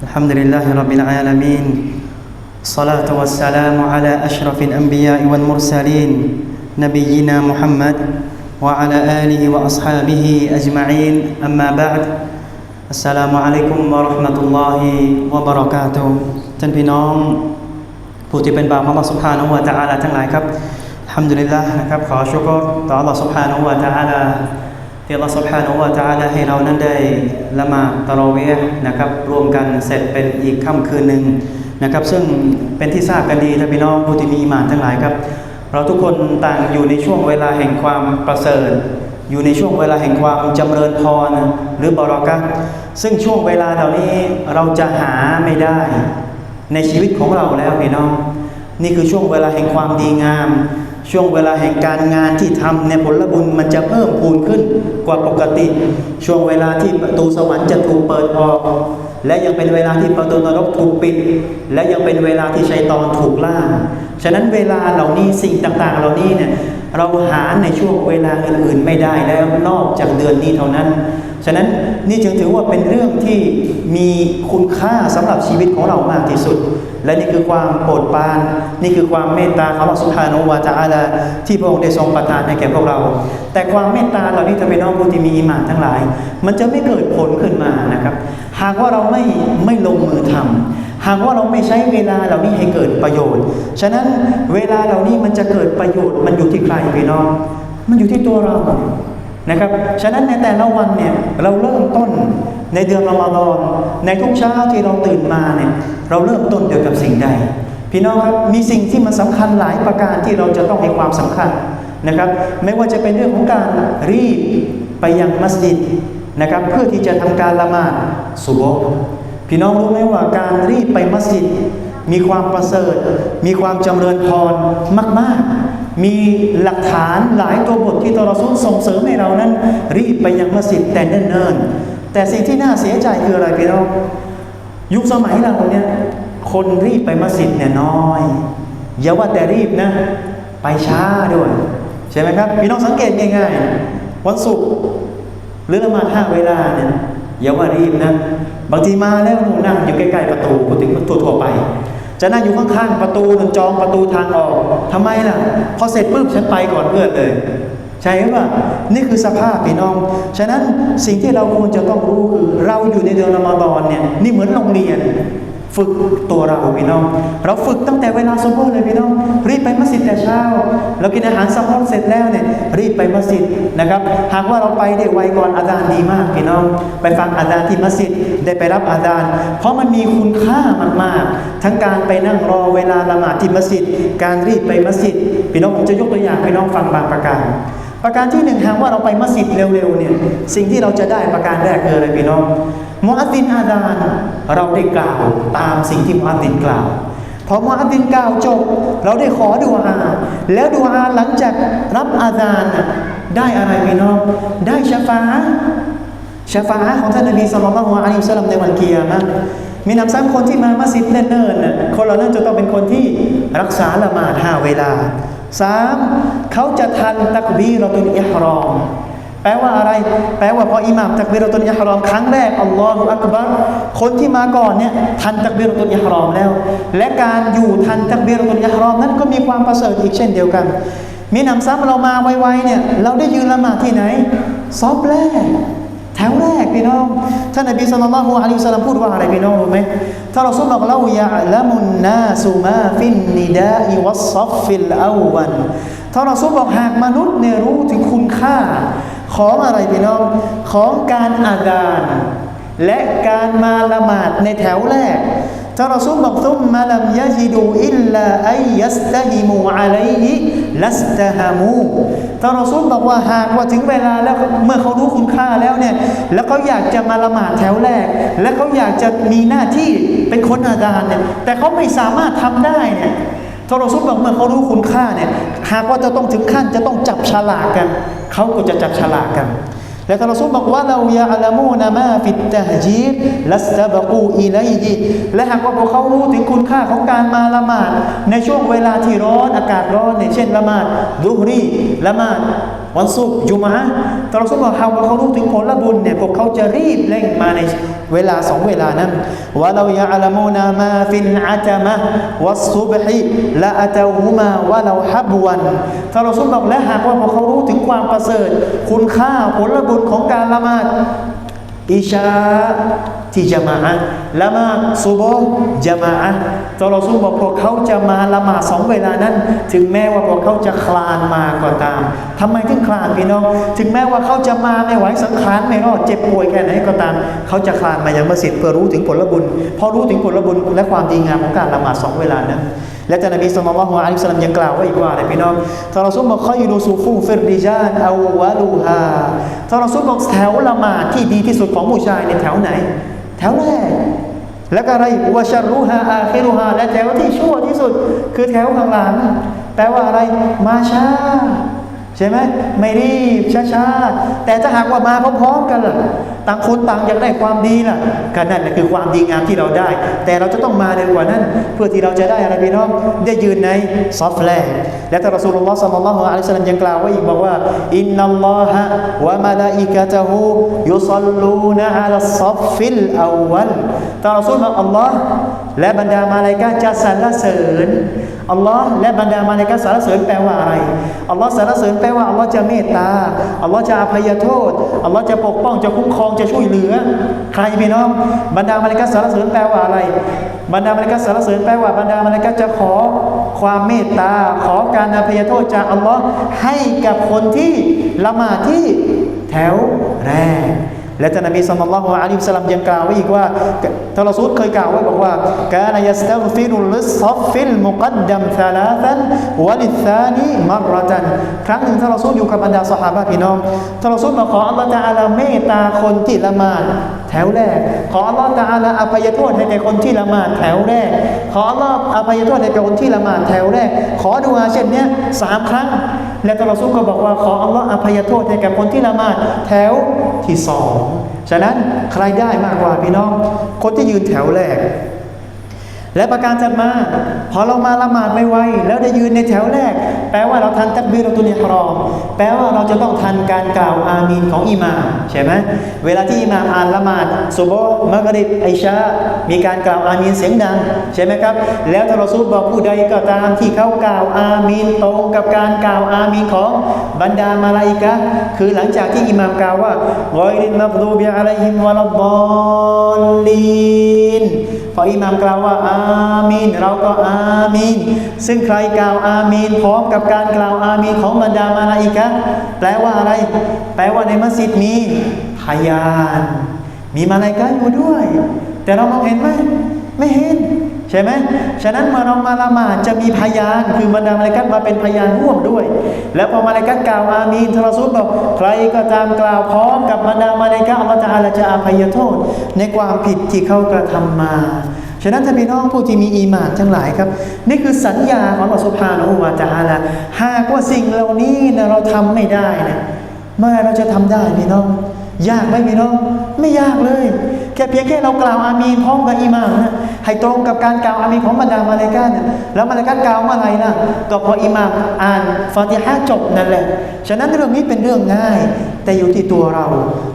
الحمد لله رب العالمين الصلاة والسلام على أشرف الأنبياء والمرسلين نبينا محمد وعلى آله وأصحابه أجمعين أما بعد السلام عليكم ورحمة الله وبركاته ท่านพี่น้องผู้ที่เป็นบ่าวของ Allah سبحانه และ تعالى ทั้งหลายครับทำดุลิลละนะครับขอชุกรต่อ Allah سبحانه และ تعالى ที่เราสบภาโนวาจาแลให้เรานั้นได้ละมาตะรอเวะนะครับรวมกันเสร็จเป็นอีกค่ำคืนหนึ่งนะครับซึ่งเป็นที่ทราบกันดีท่านพี่น้องผู้ที่มีมานทั้งหลายครับ เราทุกคนต่างอยู่ในช่วงเวลาแห่งความประเสริฐ อยู่ในช่วงเวลาแห่งความจำเริญพรหรือบารอกัตซึ่งช่วงเวลาเหล่านี้เราจะหาไม่ได้ ในชีวิตของเราแล้วพี่น้อง นี่คือช่วงเวลาแห่งความดีงาม ช่วงเวลาแห่งการงานที่ทำในผลบุญมันจะเพิ่มพูนขึ้นกว่าปกติ ช่วงเวลาที่ประตูสวรรค์จะถูกเปิดออก และยังเป็นเวลาที่ประตูนรกถูกปิด และยังเป็นเวลาที่ชัยตอนถูกล่าฉะนั้นเวลาเหล่านี้สิ่งต่างๆ เหล่านี้เนี่ยเราหาในช่วงเวลาอื่นๆไม่ได้แล้วนอกจากเดือนนี้เท่านั้น ฉะนั้นนี่จึงถือว่าเป็นเรื่องที่มีคุณค่าสำหรับชีวิตของเรามากที่สุด และนี่คือความโปรดปราน นี่คือความเมตตาของอัลลอฮฺสุบฮานาอูวาจาอาลาที่พระองค์ได้ทรงประทานให้แก่พวกเรา แต่ความเมตตาเหล่านี้จะเป็นน้องผู้ที่มีอิมานทั้งหลาย มันจะไม่เกิดผลขึ้นมานะครับ หากว่าเราไม่ไม่ลงมือทำหากว่าเราไม่ใช้เวลาเหล่านี้ให้เกิดประโยชน์ ฉะนั้นเวลาเหล่านี้มันจะเกิดประโยชน์ มันอยู่ที่ใครพี่น้อง มันอยู่ที่ตัวเรานะครับ ฉะนั้นในแต่ละวันเนี่ยเราเริ่มต้นในเดือนรอมฎอนในทุกเช้าที่เราตื่นมาเนี่ย เราเริ่มต้นเกี่ยวกับสิ่งใด พี่น้องครับมีสิ่งที่มันสำคัญหลายประการที่เราจะต้องให้ความสำคัญนะครับ ไม่ว่าจะเป็นเรื่องของการรีบไปยังมัสยิดนะครับเพื่อที่จะทำการละหมาดสุบฮพี่น้องรู้ไหมว่าการรีบไปมัสยิดมีความประเสริฐ มีความจำเริญพรมาก ๆ มีหลักฐานหลายตัวบทที่ตอรซุนส่งเสริมให้เรานั้น รีบไปยังมัสยิดแต่เนิ่นๆแต่สิ่งที่น่าเสียใจคืออะไรพี่น้อง ยุคสมัยเราเนี่ยคนรีบไปมัสยิดเนี่ยน้อยอย่าว่าแต่รีบนะ ไปช้าด้วย ใช่ไหมครับพี่น้องสังเกตง่ายๆ วันศุกร์หรือละมาห้าเวลาเนี่ยอย่าว่ารีบนะ บางทีมาแล้วหนูนั่งอยู่ใกล้ๆประตูปกติทั่วไป จะนั่งอยู่ข้างๆประตูจองประตูทางออกทำไมล่ะ พอเสร็จปุ๊บฉันไปก่อนเพื่อนเลย ใช่ไหมว่านี่คือสภาพพี่น้อง ฉะนั้นสิ่งที่เราควรจะต้องรู้คือ เราอยู่ในเดือนรอมฎอนเนี่ยนี่เหมือนโรงเรียน ฝึกตัวเราพี่น้อง เราฝึกตั้งแต่เวลาสมบูรณ์เลยพี่น้อง รีบไปมัสยิดแต่เช้า เรากินอาหารสมบูรณ์เสร็จแล้วเนี่ยรีบไปมัสยิดนะครับ หากว่าเราไปได้ไวก่อนอาจารย์ดีมากพี่น้อง ไปฟังอาจารย์ที่มัสยิดได้ไปรับอาจารย์ เพราะมันมีคุณค่ามากๆ ทั้งการไปนั่งรอเวลาละหมาดที่มัสยิด การรีบไปมัสยิดพี่น้องผมจะยกตัวอย่างพี่น้องฟังบางประการ ประการที่หนึ่งหากว่าเราไปมัสยิดเร็วๆเนี่ยสิ่งที่เราจะได้ประการแรกคืออะไรพี่น้องมุอัดดินอาดานเราได้กล่าวตามสิ่งที่มุอัดดินกล่าวพอมุอัดดินกล่าวจบ เราได้ขอดุอาแล้วดุอาหลังจากรับอาดานได้อะไรพี่น้อง ได้ชฟาชฟาของท่านนบีสุลต่านละฮ์อะลัยฮิวซัลลัมในวันเกียร์มะมีนำซ้ำคนที่มามัสยิดเนิ่นๆคนเหล่านั้นจะต้องเป็นคนที่รักษาละหมาดห้าเวลา สามเขาจะทันตักบีรตุลอิฮรอมแปลว่าอะไร แปลว่าพออิหม่ามตักบีรตุลอิฮรอมครั้งแรกอัลลอฮฺอักบัรคนที่มาก่อนเนี่ยทันตักบีรตุลอิฮรอมแล้ว และการอยู่ทันตักบีรตุลอิฮรอมนั้นก็มีความประเสริฐอีกเช่นเดียวกัน มีนำซ้ำเรามาไวๆเนี่ยเราได้ยืนละหมาดที่ไหน ซอบแรก ถวแรกพี่น้องท่านนบีสุลต่านละฮ์อะลัยฮิสสลามพูดว่าอะไรพี่น้องรู้ไหมถ้าเราสุลบอกเล่าอยาละมุนนาสุมาฟินนิดาอิวัสซัฟฟิลอาวันถ้าเราสุลบอกหากมนุษย์เนี่ยรู้ถึงคุณค่า ของอะไรพี่น้องของการอาดานและการมาละหมาดในแถวแรก ถ้าเราซุบบอกซุมมาลัมยะจิดูอิลลาอัยยัสตะฮิมูอะลัยฮิลัสตะฮามูถ้าเราซุบบอกว่าหากว่าถึงเวลาแล้วเมื่อเขารู้คุณค่าแล้วเนี่ยแล้วเขาอยากจะมาละหมาดแถวแรก และเขาอยากจะมีหน้าที่เป็นคนอาดานเนี่ยแต่เขาไม่สามารถทำได้เนี่ยทรซุบบอกเมื่อเขารู้คุณค่าเนี่ยหากว่าจะต้องถึงขั้นจะต้องจับฉลากกันเขาก็จะจับฉลากกัน และท่านรอซูลบอกว่าเรายาละมูนามาฟิตตะจีรลัสตะบกูอีไลฮิและหากว่าพวกเขารู้ถึงคุณค่าของการมาละหมาดในช่วงเวลาที่ร้อนอากาศร้อนเนี่ยเช่นละหมาดดุฮรีละหมาด วันศุกร์จุมะตอนรอซูลบอกเขาเขารู้ถึงผลบุญเนี่ยพวกเขาจะรีบเร่งมาในเวลาสองเวลานั้นว่าเรายาอัลมูนามาฟินอาจามะวัสุบฮิละอัตาฮูมาวะเราฮับวันตอนรอซูลบอกและหากว่าพวกเขารู้ถึงความประเสริฐ คุณค่าผลบุญของการละหมาดอิชาที่จะมาอ ละมาดซุบจะมาอะตอนเราซุบอกพวกเขาจะมาละหมาดสองเวลานั้น ถึงแม้ว่าพวกเขาจะคลานมาก็ตามทำไมถึงคลานพี่น้อง ถึงแม้ว่าเขาจะมาไม่ไหวสังขารไม่รอดเจ็บป่วยแค่ไหนก็ตาม เขาจะคลานมายังมัสยิดเพื่อรู้ถึงผลบุญพอรู้ถึงผลบุญและความดีงามของการละหมาดสองเวลานั้นและท่านนบีสุลต่านละฮ์อะลัยฮิสัลลัมยังกล่าวไว้อีกว่าอะไรพี่น้องท่านรอซูลบอกขอยรูซูฟูฟิรดิจานอาวะลูฮาท่านรอซูลบอกแถวละหมาดที่ดีที่สุดของผู้ชายในแถวไหน แถวแรก แล้วก็อะไรวชารุฮาอาคิรุฮาและแถวที่ชั่วที่สุด คือแถวข้างหลังแปลว่าอะไรมาช้าใช่ไหมไม่รีบช้าๆแต่ถ้าหากว่ามาพร้อมๆกันล่ะต่างคนต่างอยากได้ความดีล่ะก็นั่นคือความดีงามที่เราได้ แต่เราจะต้องมาเร็วกว่านั้น เพื่อที่เราจะได้อะไรพี่น้องได้ยืนในซอฟแรก และท่านรอสูลุลลอฮ์สัลลัลลอฮุอะลัยฮิวะซัลลัมยังกล่าวไว้อีกบอกว่าอินนัลลอฮะวะมะลาอิกะตะฮูยุศ็อลลูนะอะลัสซอฟฟิลอาวัลท่านรอสูลบอกอัลลอฮ์และบรรดามาลาอิกะจะสรรเสริญ อัลลอฮ์และบรรดามาเลกาสารเสริญแปลว่าอะไรอัลลอฮ์สารเสริญแปลว่าอัลลอฮ์จะเมตตาอัลลอฮ์จะอภัยโทษอัลลอฮ์จะปกป้องจะคุ้มครองจะช่วยเหลือ ใครพี่น้อง บรรดามาเลกาสารเสริญแปลว่าอะไร บรรดามาเลกาสารเสริญแปลว่าบรรดามาเลกาจะขอความเมตตาขอการอภัยโทษจากอัลลอฮ์ให้กับคนที่ละหมาดที่แถว และท่านนบีสัลลัลลอฮุอะลัยฮิวะซัลลัมยังกล่าวไว้อีกว่าท่านรอซูลเคยกล่าวไว้บอกว่ากานะยัสตัฆฟิรุลิศอฟฟิลมุกัดดัมซาลาซันวะลิซานีมัรตันครั้งหนึ่งท่านรอซูลอยู่กับบรรดาซอฮาบะพี่น้องท่านรอซูลบอกขออัลลอฮฺตะอาลาเมตตาคนที่ละหมาดแถวแรก ขออัลลอฮฺตะอาลาอภัยโทษให้แก่คนที่ละหมาดแถวแรก ขออัลลอฮฺอภัยโทษให้แก่คนที่ละหมาดแถวแรก ขอดุอาเช่นเนี้ยสามครั้งและท่านรอซูลก็บอกว่าขออัลลอฮฺอภัยโทษให้แก่คนที่ละหมาดแถว ที่สอง ฉะนั้นใครได้มากกว่าพี่น้อง คนที่ยืนแถวแรก และประการถัดมา พอเรามาละหมาดไม่ไวแล้วได้ยืนในแถวแรก แปลว่าเราทันตักบีรตุลอิหรอม แปลว่าเราจะต้องทันการกล่าวอามีนของอิหม่ามใช่ไหมเวลาที่อิหม่ามอ่านละหมาดซุบฮ์มักริบไอชา มีการกล่าวอามีนเสียงดังใช่ไหมครับ แล้วทารอซูลบอกผู้ใดก็ตามที่เขากล่าวอามีนตรงกับการกล่าวอามีนของบรรดามาลาอิกะคือหลังจากที่อิหม่ามกล่าวว่ากอยรินมักดูบิอะลัยฮิมวะลัดอลลีนพออิหม่ามกล่าวว่าอามีน เราก็อามีน ซึ่งใครกล่าวอามีนพร้อมกับการกล่าวอามีนของบรรดามาลาอิกะแปลว่าอะไร แปลว่าในมัสยิดมีพยาน มีมาลาอิกะอยู่ด้วย แต่เรามองเห็นไหมไม่เห็น ใช่ไหมฉะนั้นเมื่อเรามาละหมาดจะมีพยาน คือบรรดามาลากัตมาเป็นพยานร่วมด้วย แล้วพอมาลากัตกล่าวอามีนทรอซูลบอกใครก็ตามกล่าวพร้อมกับบรรดามาลากัตอัลลอฮฺตะอาลาจะอภัยโทษ ในความผิดที่เขากระทำมา ฉะนั้นท่านพี่น้องผู้ที่มีอีหมานทั้งหลายครับ นี่คือสัญญาของอัลลอฮฺสุบฮานะฮูวะตะอาลาหากว่าสิ่งเหล่านี้นะเราทำไม่ได้นะเมื่อเราจะทำได้พี่น้อง ยากไหมพี่น้อง ไม่ยากเลย แค่เพียงแค่เรากล่าวอามีนพร้อมกับอิหม่ามนะให้ตรงกับการกล่าวอามีนของบรรดามาเลกาเนี่ยแล้วมาเลกากล่าวเมื่อไร่ล่ะก็พออิหม่ามอ่านฟาติฮะจบนั่นแหละฉะนั้นเรื่องนี้เป็นเรื่องง่าย แต่อยู่ที่ตัวเรา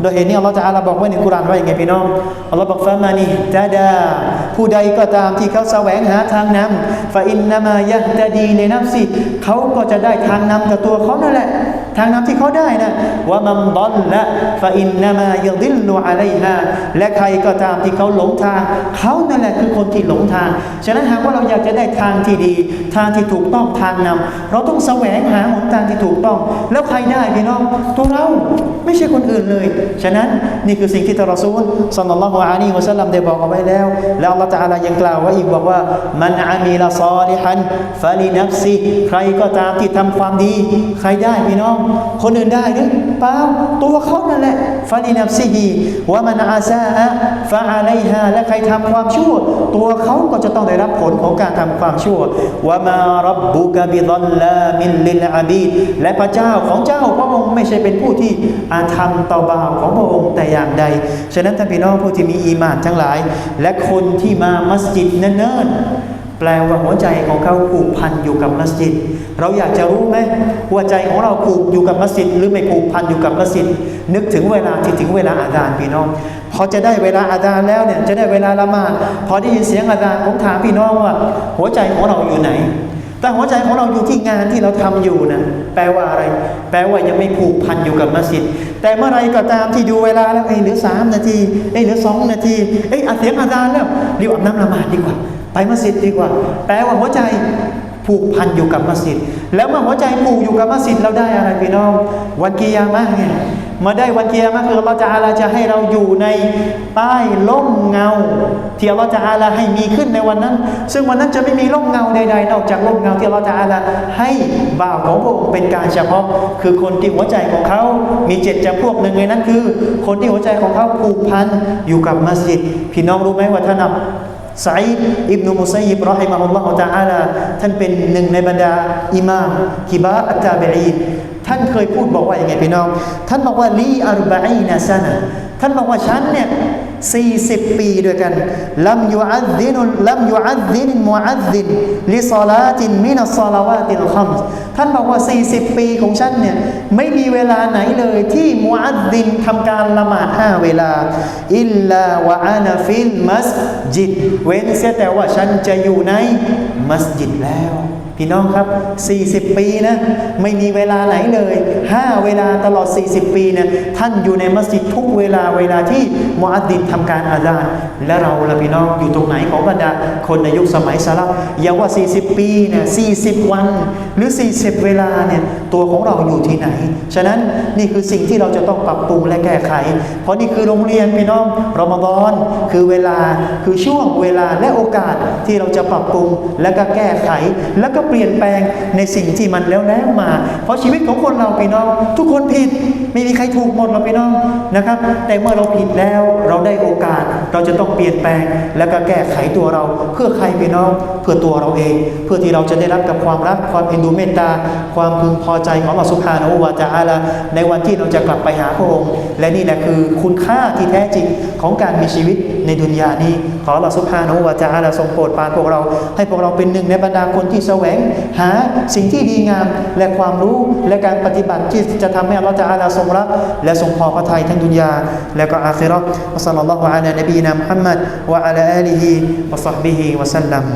โดยเหตุนี้อัลลอฮฺจะอาลาบอกไว้ในกุรอานว่าอย่างไงพี่น้องอัลลอฮฺบอกฟะมานิตาดา ผู้ใดก็ตามที่เขาแสวงหาทางนำฟาอินนามายะตะดีในนับสิเขาก็จะได้ทางนำกับตัวเขานั่นแหละ ทางนำที่เขาได้นะว่ามันดอลละฟาอินนามายดิลลูอะลัยฮาและใครก็ตามที่เขาหลงทาง เขานั่นแหละคือคนที่หลงทาง ฉะนั้นหากว่าเราอยากจะได้ทางที่ดี ทางที่ถูกต้องทางนำเราต้องแสวงหาหนทางที่ถูกต้อง แล้วใครได้พี่น้องตัวเราไม่ใช่คนอื่นเลย ฉะนั้นนี่คือสิ่งที่ตรอซูลสัลลัลลอฮุอะลัยฮิวะสัลลัมได้บอกเอาไว้แล้ว แล้วอัลลอฮฺตะอาลายังกล่าวไว้อีกบอกว่ามันอามีละซอลิฮันฟาลินัฟซีใครก็ตามที่ทำความดี ใครได้พี่น้องคนอื่นได้หรือเปล่าตัวเขานั่นแหละฟาลินัฟซีฮีว่ามันอาซาอะฟาอะลัยฮาและใครทำความชั่ว ตัวเขาก็จะต้องได้รับผลของการทำความชั่วว่ามารับบุกบิดัลลามินลิลอาบีดและพระเจ้าของเจ้าพระองค์ไม่ใช่เป็นผู้ที่อาธรรมต่อบาวของพระองค์แต่อย่างใด ฉะนั้นท่านพี่น้องผู้ที่มีอีมานทั้งหลาย และคนที่มามัสยิดเนิ่นๆ แปลว่าหัวใจของเขาผูกพันอยู่กับมัสยิด เราอยากจะรู้ไหมหัวใจของเราผูกอยู่กับมัสยิด หรือไม่ผูกพันอยู่กับมัสยิด นึกถึงเวลาที่ถึงเวลาอาดานพี่น้อง พอจะได้เวลาอาดานแล้วเนี่ยจะได้เวลาละหมาดพอได้ยินเสียงอาดานผมถามพี่น้องว่า หัวใจของเราอยู่ไหน แต่หัวใจของเราอยู่ที่งานที่เราทำอยู่นะแปลว่าอะไร แปลว่ายังไม่ผูกพันอยู่กับมัสยิด แต่เมื่อไรก็ตามที่ดูเวลาแล้วเอ้เหลือสามนาทีเอ้เหลือสองนาทีเอ้อาเสียงอาจานแล้วรีบอาบน้ำละหมาดดีกว่า ไปมัสยิดดีกว่า แปลว่าหัวใจ ผูกพันอยู่กับมัสยิด แล้วเมื่อหัวใจผูกอยู่กับมัสยิดเราได้อะไรพี่น้อง วันกิยามะเนี่ยมาได้วันกิยามะคืออัลลอฮฺจะอาลาจะให้เราอยู่ในใต้ร่มเงา ที่อัลลอฮฺจะอาลาให้มีขึ้นในวันนั้น ซึ่งวันนั้นจะไม่มีร่มเงาใดๆนอกจากร่มเงาที่อัลลอฮฺจะอาลาให้บ่าวของพระองค์เป็นการเฉพาะ คือคนที่หัวใจของเขา มีเจ็ดจำพวกหนึ่งในนั้นคือ คนที่หัวใจของเขาผูกพันอยู่กับมัสยิดพี่น้องรู้ไหมว่าท่าน สายอิบนุมุซัยยิบรอฮิมะฮุลลอฮฺตะอาลาท่านเป็นหนึ่งในบรรดาอิหม่ามกิบาอัตตาบีอีนท่านเคยพูดบอกว่าอย่างไงพี่น้อง ท่านบอกว่าลีอารบะอีนะซะนะท่านบอกว่าฉันเนี่ย 40 ปีด้วยกันลัมยูอัดดินุลัมยูอัดดินมุอัดดินลิซอลาตินมินัสซอลาวาติลคัมส์ท่านบอกว่า 40 ปีของฉันเนี่ยไม่มีเวลาไหนเลยที่มุอัดดินทำการละหมาดห้าเวลาอิลลาวะอานาฟิลมัสจิดเว้นเสียแต่ว่าฉันจะอยู่ในมัสยิดแล้ว พี่น้องครับ 40 ปีนะไม่มีเวลาไหนเลย 5 เวลาตลอด 40 ปีนะท่านอยู่ในมัสยิดทุกเวลาเวลาที่มุอัดดินทำการอาซานและเราละพี่น้องอยู่ตรงไหนของบรรดาคนในยุคสมัยสลับอย่าว่า 40 ปีเนี่ย40 วันหรือ 40 เวลาเนี่ยตัวของเราอยู่ที่ไหน ฉะนั้นนี่คือสิ่งที่เราจะต้องปรับปรุงและแก้ไข เพราะนี่คือโรงเรียนพี่น้องรอมฎอนคือเวลาคือช่วงเวลาและโอกาสที่เราจะปรับปรุงและก็แก้ไขแล้วก็เปลี่ยนแปลงในสิ่งที่มันแล้วแล้วมา เพราะชีวิตของคนเราพี่น้อง ทุกคนผิดไม่มีใครถูกหมดหรอกพี่น้องนะครับ แต่เมื่อเราผิดแล้วเราได้โอกาส เราจะต้องเปลี่ยนแปลง แล้วก็แก้ไขตัวเรา เพื่อใครพี่น้อง เพื่อตัวเราเอง เพื่อที่เราจะได้รับกับความรักความเอ็นดูเมตตา ความพึงพอใจของอัลลอฮฺสุบฮานะฮูวาตะอาลาในวันที่เราจะกลับไปหาพระองค์ และนี่แหละคือคุณค่าที่แท้จริงของการมีชีวิตในดุนยานี้ ขอลลอฮฺสุภาโนะฮูวาจะอาลาทรงโปรดปานพวกเรา ให้พวกเราเป็นหนึ่งในบรรดาคนที่แสวงหาสิ่งที่ดีงามและความรู้และการปฏิบัติที่จะทำให้อัลลอฮฺตะอาลาทรงรักและทรงพอพระทัยทั้งดุนยา และก็อาคิราะห์วะซัลลัลลอฮุอะลานบีนะมุฮัมมัดวะอะลาอาลีฮิวะซอฮบิฮิวะสัลลัม